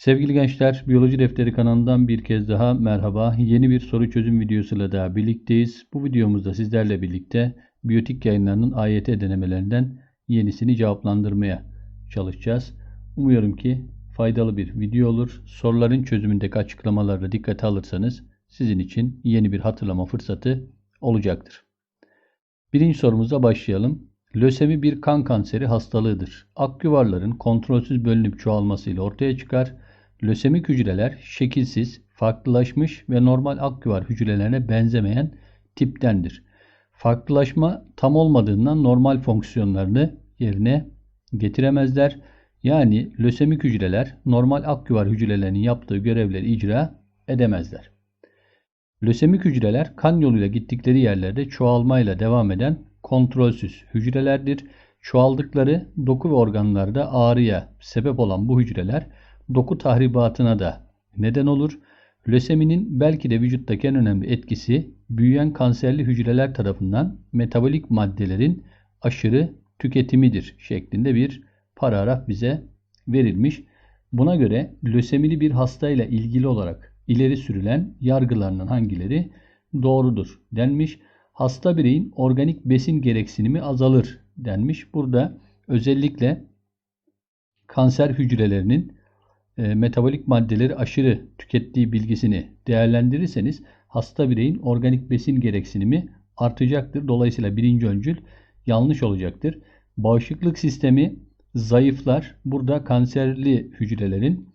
Sevgili gençler, Biyoloji Defteri kanalından bir kez daha merhaba. Yeni bir soru çözüm videosuyla daha birlikteyiz. Bu videomuzda sizlerle birlikte biyotik yayınlarının AYT denemelerinden yenisini cevaplandırmaya çalışacağız. Umuyorum ki faydalı bir video olur. Soruların çözümündeki açıklamaları dikkate alırsanız sizin için yeni bir hatırlama fırsatı olacaktır. Birinci sorumuza başlayalım. Lösemi bir kan kanseri hastalığıdır. Ak yuvarların kontrolsüz bölünüp çoğalmasıyla ortaya çıkar. Lösemik hücreler şekilsiz, farklılaşmış ve normal ak yuvar hücrelerine benzemeyen tiptendir. Farklılaşma tam olmadığından normal fonksiyonlarını yerine getiremezler. Yani lösemik hücreler normal ak yuvar hücrelerinin yaptığı görevleri icra edemezler. Lösemik hücreler kan yoluyla gittikleri yerlerde çoğalmayla devam eden kontrolsüz hücrelerdir. Çoğaldıkları doku ve organlarda ağrıya sebep olan bu hücreler doku tahribatına da neden olur. Löseminin belki de vücuttaki en önemli etkisi büyüyen kanserli hücreler tarafından metabolik maddelerin aşırı tüketimidir şeklinde bir paragraf bize verilmiş. Buna göre lösemili bir hastayla ilgili olarak ileri sürülen yargılarının hangileri doğrudur denmiş. Hasta bireyin organik besin gereksinimi azalır denmiş. Burada özellikle kanser hücrelerinin e, metabolik maddeleri aşırı tükettiği bilgisini değerlendirirseniz hasta bireyin organik besin gereksinimi artacaktır. Dolayısıyla birinci öncül yanlış olacaktır. Bağışıklık sistemi zayıflar. Burada kanserli hücrelerin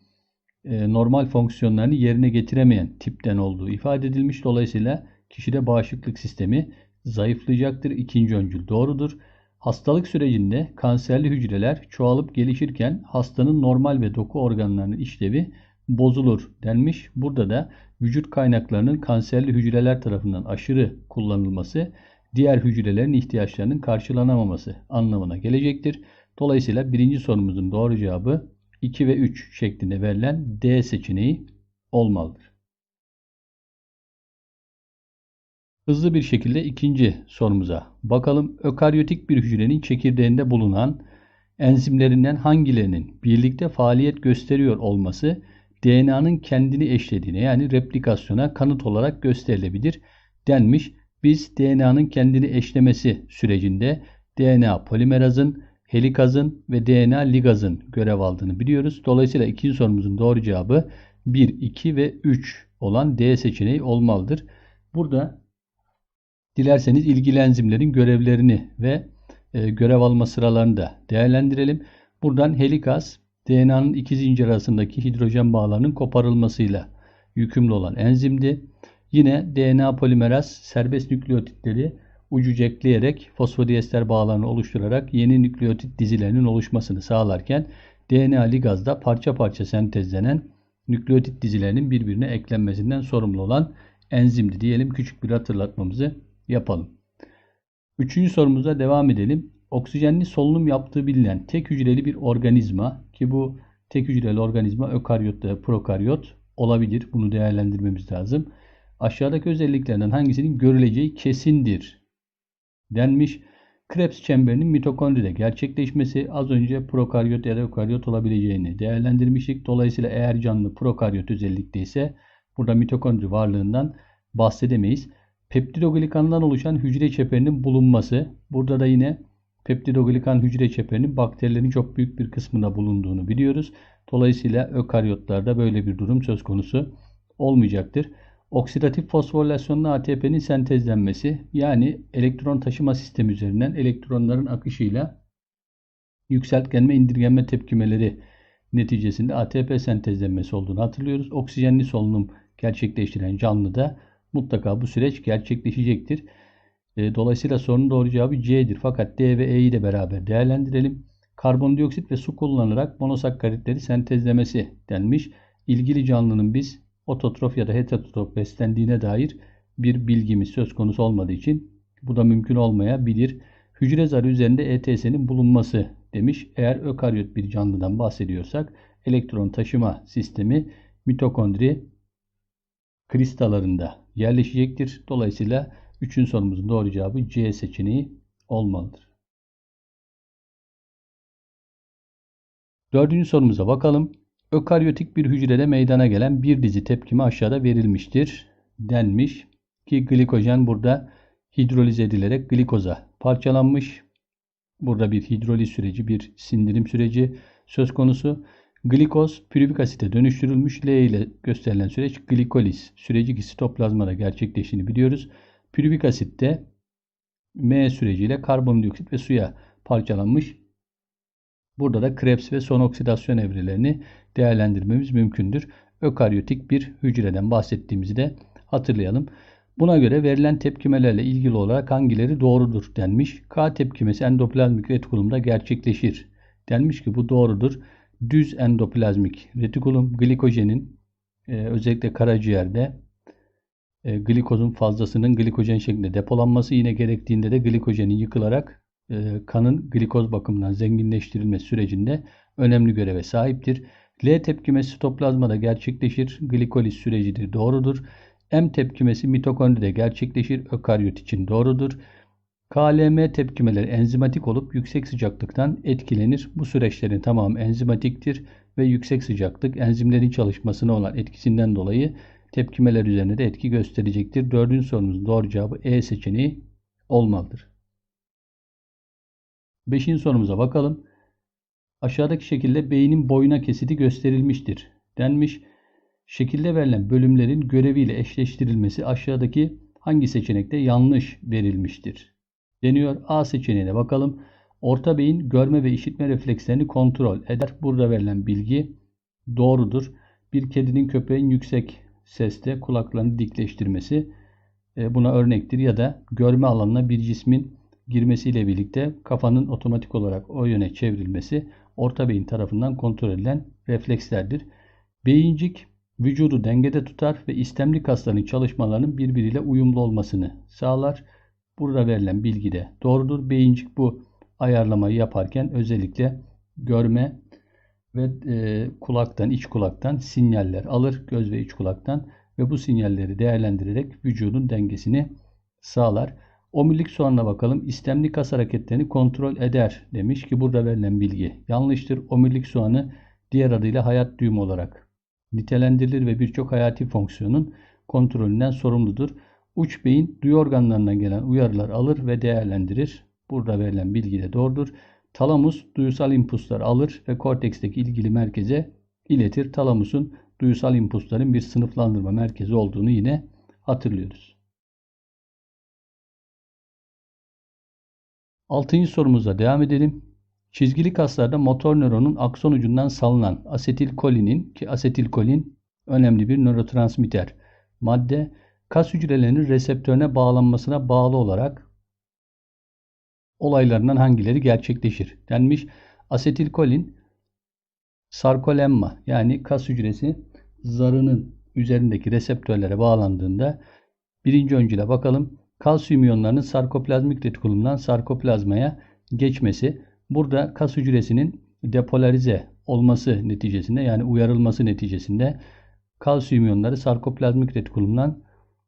e, normal fonksiyonlarını yerine getiremeyen tipten olduğu ifade edilmiş. Dolayısıyla kişide bağışıklık sistemi zayıflayacaktır. İkinci öncül doğrudur. Hastalık sürecinde kanserli hücreler çoğalıp gelişirken hastanın normal ve doku organlarının işlevi bozulur denmiş. Burada da vücut kaynaklarının kanserli hücreler tarafından aşırı kullanılması diğer hücrelerin ihtiyaçlarının karşılanamaması anlamına gelecektir. Dolayısıyla birinci sorumuzun doğru cevabı 2 ve 3 şeklinde verilen D seçeneği olmalıdır. Hızlı bir şekilde ikinci sorumuza bakalım. Ökaryotik bir hücrenin çekirdeğinde bulunan enzimlerinden hangilerinin birlikte faaliyet gösteriyor olması DNA'nın kendini eşlediğine yani replikasyona kanıt olarak gösterilebilir denmiş. Biz DNA'nın kendini eşlemesi sürecinde DNA polimerazın, helikazın ve DNA ligazın görev aldığını biliyoruz. Dolayısıyla ikinci sorumuzun doğru cevabı 1, 2 ve 3 olan D seçeneği olmalıdır. Burada dilerseniz ilgili enzimlerin görevlerini ve e, görev alma sıralarını da değerlendirelim. Buradan helikaz DNA'nın iki zincir arasındaki hidrojen bağlarının koparılmasıyla yükümlü olan enzimdi. Yine DNA polimeraz serbest nükleotitleri ucuca ekleyerek fosfodiester bağlarını oluşturarak yeni nükleotit dizilerinin oluşmasını sağlarken DNA ligazda parça parça sentezlenen nükleotit dizilerinin birbirine eklenmesinden sorumlu olan enzimdi diyelim. Küçük bir hatırlatmamızı yapalım. Üçüncü sorumuza devam edelim. Oksijenli solunum yaptığı bilinen tek hücreli bir organizma ki bu tek hücreli organizma ökaryot ya prokaryot olabilir. Bunu değerlendirmemiz lazım. Aşağıdaki özelliklerden hangisinin görüleceği kesindir denmiş. Krebs çemberinin mitokondride gerçekleşmesi az önce prokaryot ya da ökaryot olabileceğini değerlendirmiştik. Dolayısıyla eğer canlı prokaryot özellikte ise burada mitokondri varlığından bahsedemeyiz. Peptidoglikandan oluşan hücre çeperinin bulunması. Burada da yine peptidoglikan hücre çeperinin bakterilerin çok büyük bir kısmında bulunduğunu biliyoruz. Dolayısıyla ökaryotlarda böyle bir durum söz konusu olmayacaktır. Oksidatif fosforilasyonla ATP'nin sentezlenmesi yani elektron taşıma sistemi üzerinden elektronların akışıyla yükseltgenme indirgenme tepkimeleri neticesinde ATP sentezlenmesi olduğunu hatırlıyoruz. Oksijenli solunum gerçekleştiren canlıda mutlaka bu süreç gerçekleşecektir. E, dolayısıyla sorunun doğru cevabı C'dir. Fakat D ve E'yi de beraber değerlendirelim. Karbondioksit ve su kullanılarak monosakkaritleri sentezlemesi denmiş. İlgili canlının biz ototrof ya da heterotrof beslendiğine dair bir bilgimiz söz konusu olmadığı için bu da mümkün olmayabilir. Hücre zarı üzerinde ETS'nin bulunması demiş. Eğer ökaryot bir canlıdan bahsediyorsak elektron taşıma sistemi mitokondri kristallarında yerleşecektir. Dolayısıyla 3. sorumuzun doğru cevabı C seçeneği olmalıdır. Dördüncü sorumuza bakalım. Ökaryotik bir hücrede meydana gelen bir dizi tepkime aşağıda verilmiştir denmiş ki glikojen burada hidroliz edilerek glikoza parçalanmış. Burada bir hidroliz süreci, bir sindirim süreci söz konusu. Glikoz pürüvik asite dönüştürülmüş. L ile gösterilen süreç glikoliz süreci ki sitoplazmada gerçekleştiğini biliyoruz. Pürüvik asitte M süreciyle karbondioksit ve suya parçalanmış. Burada da Krebs ve son oksidasyon evrelerini değerlendirmemiz mümkündür. Ökaryotik bir hücreden bahsettiğimizi de hatırlayalım. Buna göre verilen tepkimelerle ilgili olarak hangileri doğrudur denmiş. K tepkimesi endoplazmik retikulumda gerçekleşir. Denmiş ki bu doğrudur. Düz endoplazmik retikulum glikojenin e, özellikle karaciğerde e, glikozun fazlasının glikojen şeklinde depolanması yine gerektiğinde de glikojenin yıkılarak e, kanın glikoz bakımından zenginleştirilme sürecinde önemli göreve sahiptir. L tepkimesi sitoplazmada gerçekleşir. Glikoliz sürecidir. Doğrudur. M tepkimesi mitokondride gerçekleşir. Ökaryot için doğrudur. KLM tepkimeleri enzimatik olup yüksek sıcaklıktan etkilenir. Bu süreçlerin tamamı enzimatiktir ve yüksek sıcaklık enzimlerin çalışmasına olan etkisinden dolayı tepkimeler üzerine de etki gösterecektir. Dördüncü sorumuzun doğru cevabı E seçeneği olmalıdır. Beşinci sorumuza bakalım. Aşağıdaki şekilde beynin boyuna kesiti gösterilmiştir. Denmiş. Şekilde verilen bölümlerin göreviyle eşleştirilmesi aşağıdaki hangi seçenekte yanlış verilmiştir? Deniyor. A seçeneğine bakalım. Orta beyin görme ve işitme reflekslerini kontrol eder. Burada verilen bilgi doğrudur. Bir kedinin köpeğin yüksek sesle kulaklarını dikleştirmesi e, buna örnektir ya da görme alanına bir cismin girmesiyle birlikte kafanın otomatik olarak o yöne çevrilmesi orta beyin tarafından kontrol edilen reflekslerdir. Beyincik vücudu dengede tutar ve istemli kasların çalışmalarının birbiriyle uyumlu olmasını sağlar. Burada verilen bilgi de doğrudur. Beyincik bu ayarlamayı yaparken özellikle görme ve e, kulaktan, iç kulaktan sinyaller alır. Göz ve iç kulaktan ve bu sinyalleri değerlendirerek vücudun dengesini sağlar. Omurilik soğanına bakalım. İstemli kas hareketlerini kontrol eder demiş ki burada verilen bilgi yanlıştır. Omurilik soğanı diğer adıyla hayat düğümü olarak nitelendirilir ve birçok hayati fonksiyonun kontrolünden sorumludur. Uç beyin duyu organlarından gelen uyarılar alır ve değerlendirir. Burada verilen bilgi de doğrudur. Talamus duyusal impulslar alır ve korteksteki ilgili merkeze iletir. Talamusun duyusal impulsların bir sınıflandırma merkezi olduğunu yine hatırlıyoruz. Altıncı sorumuza devam edelim. Çizgili kaslarda motor nöronun akson ucundan salınan asetilkolinin ki asetilkolin önemli bir nörotransmitter madde kas hücrelerinin reseptörüne bağlanmasına bağlı olarak olaylarından hangileri gerçekleşir denmiş. Asetilkolin sarkolemma yani kas hücresi zarının üzerindeki reseptörlere bağlandığında birinci öncüle bakalım. Kalsiyum iyonlarının sarkoplazmik retikulumdan sarkoplazmaya geçmesi. Burada kas hücresinin depolarize olması neticesinde yani uyarılması neticesinde kalsiyum iyonları sarkoplazmik retikulumdan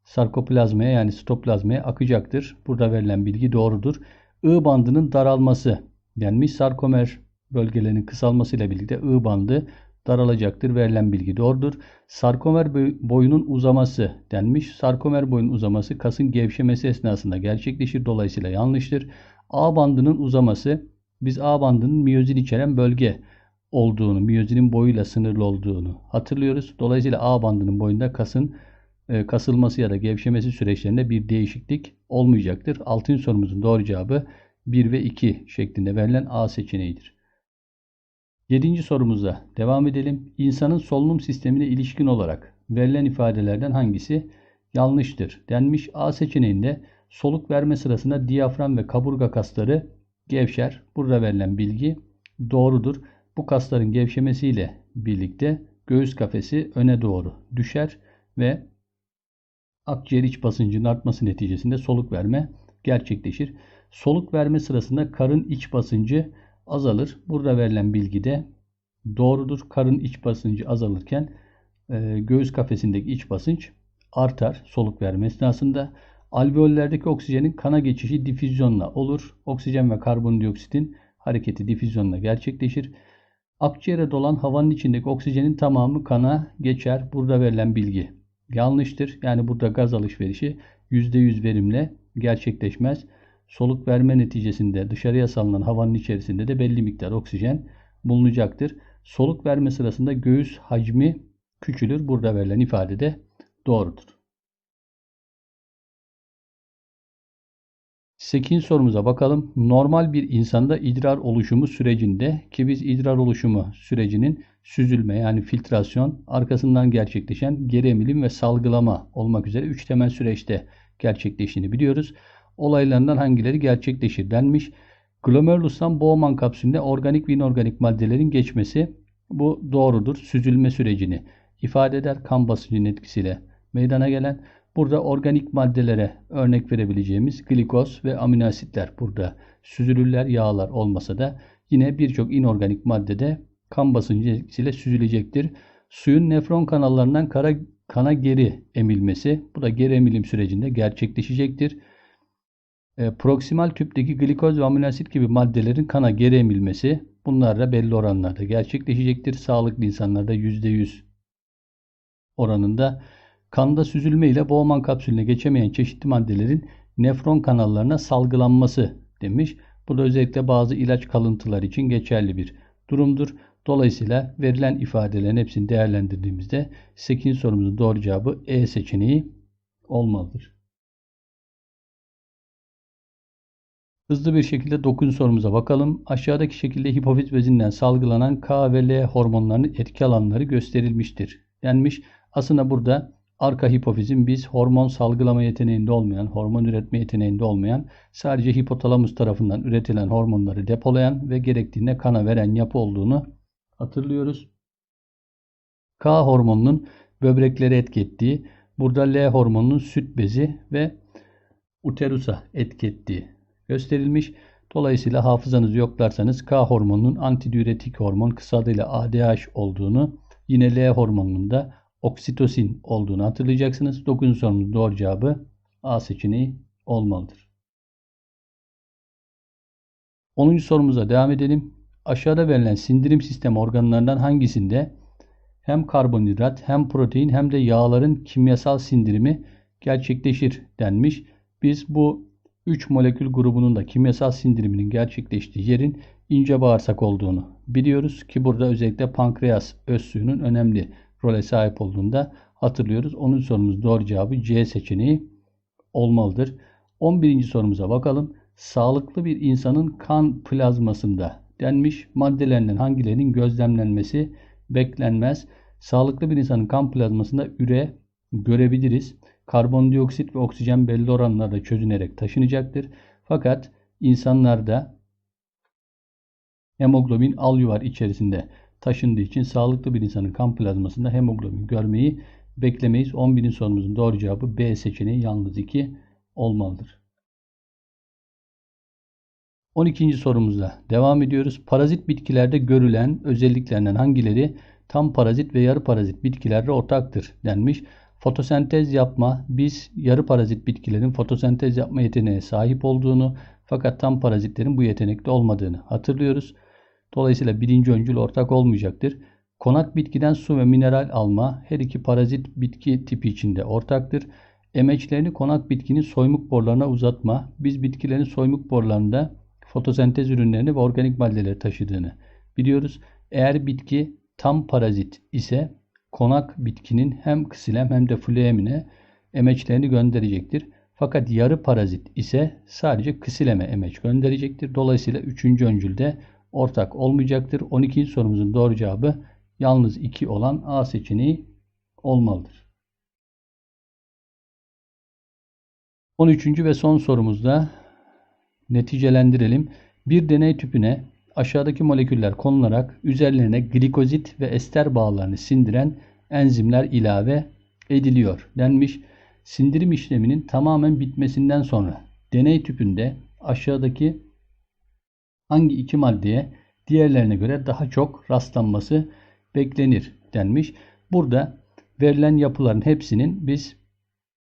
sarkoplazmaya yani sitoplazmaya akacaktır. Burada verilen bilgi doğrudur. I bandının daralması denmiş. Sarkomer bölgelerinin kısalmasıyla birlikte I bandı daralacaktır. Verilen bilgi doğrudur. Sarkomer boyunun uzaması denmiş. Sarkomer boyun uzaması kasın gevşemesi esnasında gerçekleşir. Dolayısıyla yanlıştır. A bandının uzaması biz A bandının miyozin içeren bölge olduğunu, miyozinin boyuyla sınırlı olduğunu hatırlıyoruz. Dolayısıyla A bandının boyunda kasın kasılması ya da gevşemesi süreçlerinde bir değişiklik olmayacaktır. Altın sorumuzun doğru cevabı 1 ve 2 şeklinde verilen A seçeneğidir. Yedinci sorumuza devam edelim. İnsanın solunum sistemine ilişkin olarak verilen ifadelerden hangisi yanlıştır denmiş. A seçeneğinde soluk verme sırasında diyafram ve kaburga kasları gevşer. Burada verilen bilgi doğrudur. Bu kasların gevşemesiyle birlikte göğüs kafesi öne doğru düşer ve akciğer iç basıncının artması neticesinde soluk verme gerçekleşir. Soluk verme sırasında karın iç basıncı azalır. Burada verilen bilgi de doğrudur. Karın iç basıncı azalırken e, göğüs kafesindeki iç basınç artar soluk verme esnasında. Alveollerdeki oksijenin kana geçişi difüzyonla olur. Oksijen ve karbondioksitin hareketi difüzyonla gerçekleşir. Akciğere dolan havanın içindeki oksijenin tamamı kana geçer. Burada verilen bilgi yanlıştır. Yani burada gaz alışverişi %100 verimle gerçekleşmez. Soluk verme neticesinde dışarıya salınan havanın içerisinde de belli miktar oksijen bulunacaktır. Soluk verme sırasında göğüs hacmi küçülür. Burada verilen ifade de doğrudur. 8. sorumuza bakalım. Normal bir insanda idrar oluşumu sürecinde ki biz idrar oluşumu sürecinin süzülme yani filtrasyon arkasından gerçekleşen geri emilim ve salgılama olmak üzere 3 temel süreçte gerçekleştiğini biliyoruz. Olaylarından hangileri gerçekleşir denmiş. Glomerulus'tan Bowman kapsülünde organik ve inorganik maddelerin geçmesi bu doğrudur. Süzülme sürecini ifade eder. Kan basıncının etkisiyle meydana gelen Burada organik maddelere örnek verebileceğimiz glikoz ve amino asitler burada süzülürler. Yağlar olmasa da yine birçok inorganik maddede kan basıncı etkisiyle süzülecektir. Suyun nefron kanallarından kara, kana geri emilmesi bu da geri emilim sürecinde gerçekleşecektir. E, proksimal tüpteki glikoz ve amino asit gibi maddelerin kana geri emilmesi bunlar da belli oranlarda gerçekleşecektir. Sağlıklı insanlarda %100 oranında Kanda süzülme ile Bowman kapsülüne geçemeyen çeşitli maddelerin nefron kanallarına salgılanması demiş. Bu da özellikle bazı ilaç kalıntıları için geçerli bir durumdur. Dolayısıyla verilen ifadelerin hepsini değerlendirdiğimizde 8. sorumuzun doğru cevabı E seçeneği olmalıdır. Hızlı bir şekilde 9. sorumuza bakalım. Aşağıdaki şekilde hipofiz bezinden salgılanan K ve L hormonlarının etki alanları gösterilmiştir. Denmiş. Aslında burada Arka hipofizin biz hormon salgılama yeteneğinde olmayan, hormon üretme yeteneğinde olmayan, sadece hipotalamus tarafından üretilen hormonları depolayan ve gerektiğinde kana veren yapı olduğunu hatırlıyoruz. K hormonunun böbrekleri etki ettiği, burada L hormonunun süt bezi ve uterusa etki ettiği gösterilmiş. Dolayısıyla hafızanızı yoklarsanız K hormonunun antidiüretik hormon kısa adıyla ADH olduğunu, yine L hormonunun da oksitosin olduğunu hatırlayacaksınız. 9. sorumuzun doğru cevabı A seçeneği olmalıdır. 10. sorumuza devam edelim. Aşağıda verilen sindirim sistemi organlarından hangisinde hem karbonhidrat hem protein hem de yağların kimyasal sindirimi gerçekleşir denmiş. Biz bu 3 molekül grubunun da kimyasal sindiriminin gerçekleştiği yerin ince bağırsak olduğunu biliyoruz ki burada özellikle pankreas öz suyunun önemli role sahip olduğunda hatırlıyoruz. Onun sorumuz doğru cevabı C seçeneği olmalıdır. 11. sorumuza bakalım. Sağlıklı bir insanın kan plazmasında denmiş maddelerinden hangilerinin gözlemlenmesi beklenmez. Sağlıklı bir insanın kan plazmasında üre görebiliriz. Karbondioksit ve oksijen belli oranlarda çözünerek taşınacaktır. Fakat insanlarda hemoglobin alüvar içerisinde taşındığı için sağlıklı bir insanın kan plazmasında hemoglobin görmeyi beklemeyiz. 11'in sorumuzun doğru cevabı B seçeneği yalnız 2 olmalıdır. 12. sorumuzda devam ediyoruz. Parazit bitkilerde görülen özelliklerinden hangileri tam parazit ve yarı parazit bitkilerde ortaktır denmiş. Fotosentez yapma, biz yarı parazit bitkilerin fotosentez yapma yeteneğine sahip olduğunu fakat tam parazitlerin bu yetenekte olmadığını hatırlıyoruz. Dolayısıyla birinci öncül ortak olmayacaktır. Konak bitkiden su ve mineral alma her iki parazit bitki tipi içinde ortaktır. Emeçlerini konak bitkinin soymuk borularına uzatma. Biz bitkilerin soymuk borularında fotosentez ürünlerini ve organik maddeleri taşıdığını biliyoruz. Eğer bitki tam parazit ise konak bitkinin hem ksilem hem de fluemine emeçlerini gönderecektir. Fakat yarı parazit ise sadece ksileme emeç gönderecektir. Dolayısıyla üçüncü öncülde ortak olmayacaktır. 12. sorumuzun doğru cevabı yalnız 2 olan A seçeneği olmalıdır. 13. ve son sorumuzda neticelendirelim. Bir deney tüpüne aşağıdaki moleküller konularak üzerlerine glikozit ve ester bağlarını sindiren enzimler ilave ediliyor denmiş. Sindirim işleminin tamamen bitmesinden sonra deney tüpünde aşağıdaki hangi iki maddeye diğerlerine göre daha çok rastlanması beklenir denmiş. Burada verilen yapıların hepsinin biz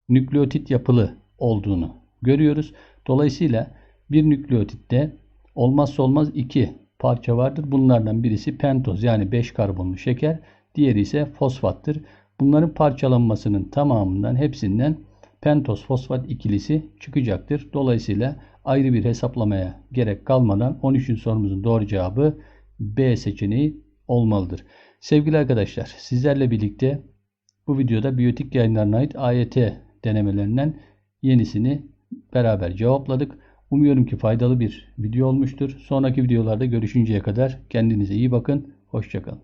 nükleotit yapılı olduğunu görüyoruz. Dolayısıyla bir nükleotitte olmazsa olmaz iki parça vardır. Bunlardan birisi pentoz yani 5 karbonlu şeker. Diğeri ise fosfattır. Bunların parçalanmasının tamamından hepsinden pentoz fosfat ikilisi çıkacaktır. Dolayısıyla ayrı bir hesaplamaya gerek kalmadan 13. sorumuzun doğru cevabı B seçeneği olmalıdır. Sevgili arkadaşlar sizlerle birlikte bu videoda biyotik yayınlarına ait AYT denemelerinden yenisini beraber cevapladık. Umuyorum ki faydalı bir video olmuştur. Sonraki videolarda görüşünceye kadar kendinize iyi bakın. Hoşçakalın.